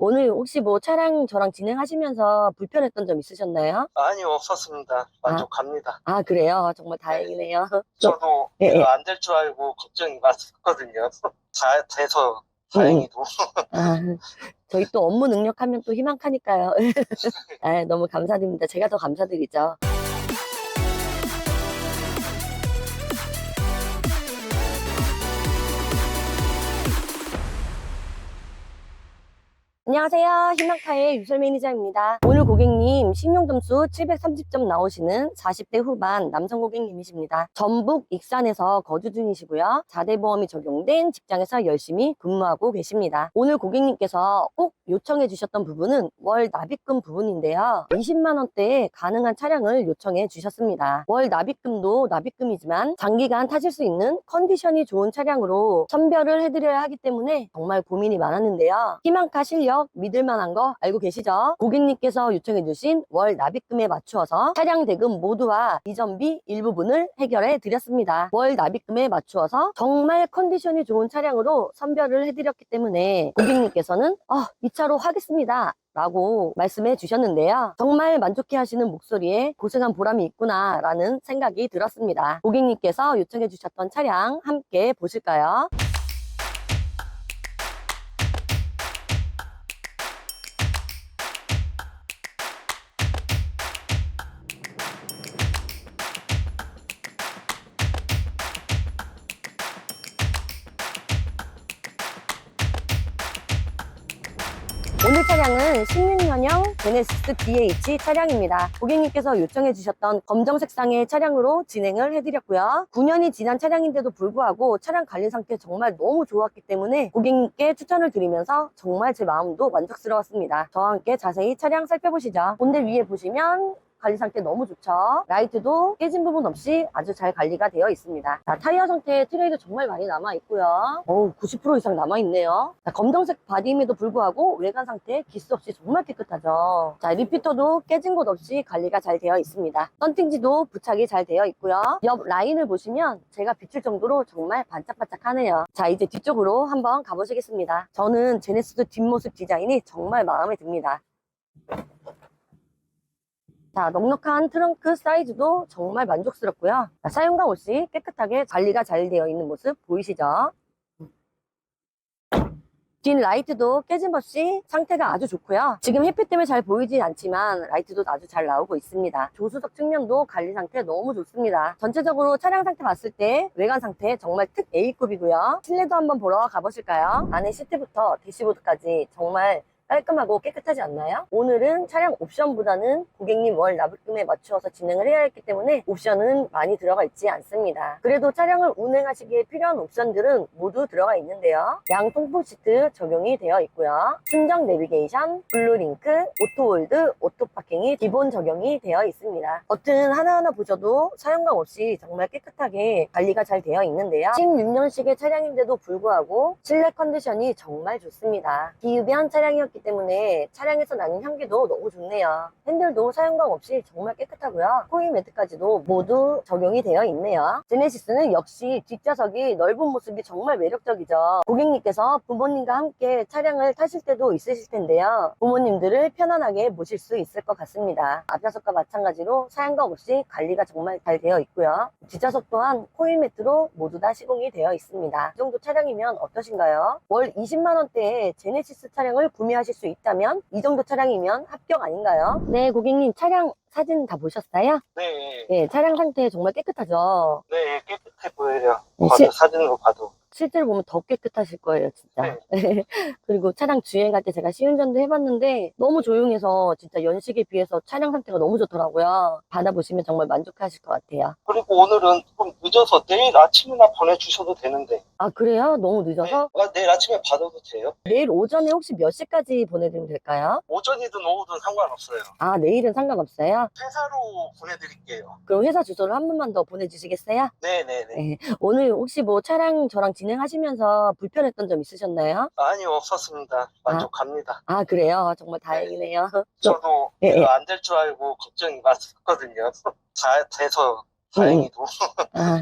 오늘 혹시 뭐 차량 저랑 진행하시면서 불편했던 점 있으셨나요? 아니요, 없었습니다. 만족합니다. 아, 그래요. 정말 다행이네요. 저도 예, 예. 안 될 줄 알고 걱정이 많았거든요. 다 돼서 다행히도. 아, 저희 또 업무 능력하면 또 희망하니까요. 아, 너무 감사드립니다. 제가 더 감사드리죠. 안녕하세요. 희망카의 유설 매니저입니다. 오늘 고객님 신용점수 730점 나오시는 40대 후반 남성 고객님이십니다. 전북 익산에서 거주 중이시고요. 자대보험이 적용된 직장에서 열심히 근무하고 계십니다. 오늘 고객님께서 꼭 요청해 주셨던 부분은 월 납입금 부분인데요. 20만 원대에 가능한 차량을 요청해 주셨습니다. 월 납입금도 납입금이지만 장기간 타실 수 있는 컨디션이 좋은 차량으로 선별을 해드려야 하기 때문에 정말 고민이 많았는데요. 희망카 실력 믿을 만한 거 알고 계시죠? 고객님께서 요청해 주신 월 납입금에 맞추어서 차량 대금 모두와 이전비 일부분을 해결해 드렸습니다. 월 납입금에 맞추어서 정말 컨디션이 좋은 차량으로 선별을 해드렸기 때문에 고객님께서는 어, 이 차로 하겠습니다. 라고 말씀해 주셨는데요. 정말 만족해 하시는 목소리에 고생한 보람이 있구나 라는 생각이 들었습니다. 고객님께서 요청해 주셨던 차량 함께 보실까요? 차량은 16년형 제네시스 DH 차량입니다. 고객님께서 요청해 주셨던 검정 색상의 차량으로 진행을 해드렸고요. 9년이 지난 차량인데도 불구하고 차량 관리 상태 정말 너무 좋았기 때문에 고객님께 추천을 드리면서 정말 제 마음도 만족스러웠습니다. 저와 함께 자세히 차량 살펴보시죠. 본대 위에 보시면 관리 상태 너무 좋죠. 라이트도 깨진 부분 없이 아주 잘 관리가 되어 있습니다. 자, 타이어 상태 트레이도 정말 많이 남아 있고요. 어우, 90% 이상 남아 있네요. 자, 검정색 바디임에도 불구하고 외관 상태 기스 없이 정말 깨끗하죠. 자, 리피터도 깨진 곳 없이 관리가 잘 되어 있습니다. 썬팅지도 부착이 잘 되어 있고요. 옆 라인을 보시면 제가 비출 정도로 정말 반짝반짝 하네요. 자, 이제 뒤쪽으로 한번 가보시겠습니다. 저는 제네시스 뒷모습 디자인이 정말 마음에 듭니다. 자, 넉넉한 트렁크 사이즈도 정말 만족스럽고요. 자, 사용감 없이 깨끗하게 관리가 잘 되어 있는 모습 보이시죠? 뒷 라이트도 깨짐 없이 상태가 아주 좋고요. 지금 햇빛 때문에 잘 보이진 않지만 라이트도 아주 잘 나오고 있습니다. 조수석 측면도 관리 상태 너무 좋습니다. 전체적으로 차량 상태 봤을 때 외관 상태 정말 특 A급이고요. 실내도 한번 보러 가보실까요? 안에 시트부터 대시보드까지 정말 깔끔하고 깨끗하지 않나요? 오늘은 차량 옵션보다는 고객님 월 납입금에 맞추어서 진행을 해야 했기 때문에 옵션은 많이 들어가 있지 않습니다. 그래도 차량을 운행하시기에 필요한 옵션들은 모두 들어가 있는데요. 양통풍 시트 적용이 되어 있고요. 순정 내비게이션, 블루링크, 오토홀드, 오토파킹이 기본 적용이 되어 있습니다. 버튼 하나하나 보셔도 사용감 없이 정말 깨끗하게 관리가 잘 되어 있는데요. 16년식의 차량인데도 불구하고 실내 컨디션이 정말 좋습니다. 기흡연 차량이었기 때문에 차량에서 나는 향기도 너무 좋네요. 핸들도 사용감 없이 정말 깨끗하고요. 코인 매트까지도 모두 적용이 되어 있네요. 제네시스는 역시 뒷좌석이 넓은 모습이 정말 매력적이죠. 고객님께서 부모님과 함께 차량을 타실 때도 있으실 텐데요. 부모님들을 편안하게 모실 수 있을 것 같습니다. 앞좌석과 마찬가지로 사용감 없이 관리가 정말 잘 되어 있고요. 뒷좌석 또한 코인 매트로 모두 다 시공이 되어 있습니다. 이 정도 차량이면 어떠신가요? 월 20만 원대에 제네시스 차량을 구매하실 수 있다면 이 정도 차량이면 합격 아닌가요? 네, 고객님 차량 사진 다 보셨어요? 네, 네, 차량 상태 정말 깨끗하죠? 네, 깨끗해 보여요. 네, 봐도, 실- 사진으로 봐도. 실제로 보면 더 깨끗하실 거예요, 진짜. 그리고 차량 주행할 때 제가 시운전도 해봤는데 너무 조용해서 진짜 연식에 비해서 차량 상태가 너무 좋더라고요. 받아보시면 정말 만족하실 것 같아요. 그리고 오늘은 좀 늦어서 내일 아침이나 보내주셔도 되는데. 아, 그래요? 너무 늦어서? 네, 아, 내일 아침에 받아도 돼요? 내일 오전에 혹시 몇 시까지 보내드리면 될까요? 오전이든 오후든 상관없어요. 아, 내일은 상관없어요? 회사로 보내드릴게요. 그럼 회사 주소를 한 번만 더 보내주시겠어요? 네네네. 네. 오늘 혹시 뭐 차량 저랑 진 행하시면서 불편했던 점 있으셨나요? 아니요, 없었습니다. 만족합니다. 아, 그래요? 정말 다행이네요. 저도 예, 예. 안 될 줄 알고 걱정이 많았거든요. 다 돼서 다행히도. 아,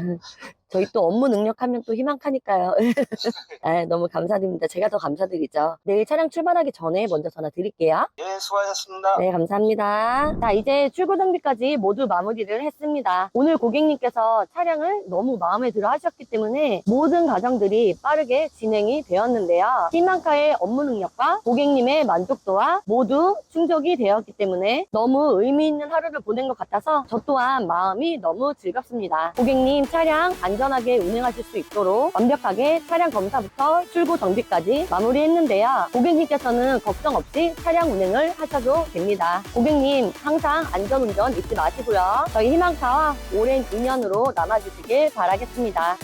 저희 또 업무 능력하면 또 희망하니까요. 아, 너무 감사드립니다. 제가 더 감사드리죠. 내일 차량 출발하기 전에 먼저 전화 드릴게요. 예, 수고하셨습니다. 네, 감사합니다. 자, 이제 출고 정비까지 모두 마무리를 했습니다. 오늘 고객님께서 차량을 너무 마음에 들어 하셨기 때문에 모든 과정들이 빠르게 진행이 되었는데요. 희망카의 업무 능력과 고객님의 만족도와 모두 충족이 되었기 때문에 너무 의미 있는 하루를 보낸 것 같아서 저 또한 마음이 너무 즐겁습니다. 고객님 차량 안 전하게 운행하실 수 있도록 완벽하게 차량 검사부터 출고 정비까지 마무리했는데요. 고객님께서는 걱정 없이 차량 운행을 하셔도 됩니다. 고객님 항상 안전운전 잊지 마시고요. 저희 희망차와 오랜 인연으로 남아주시길 바라겠습니다.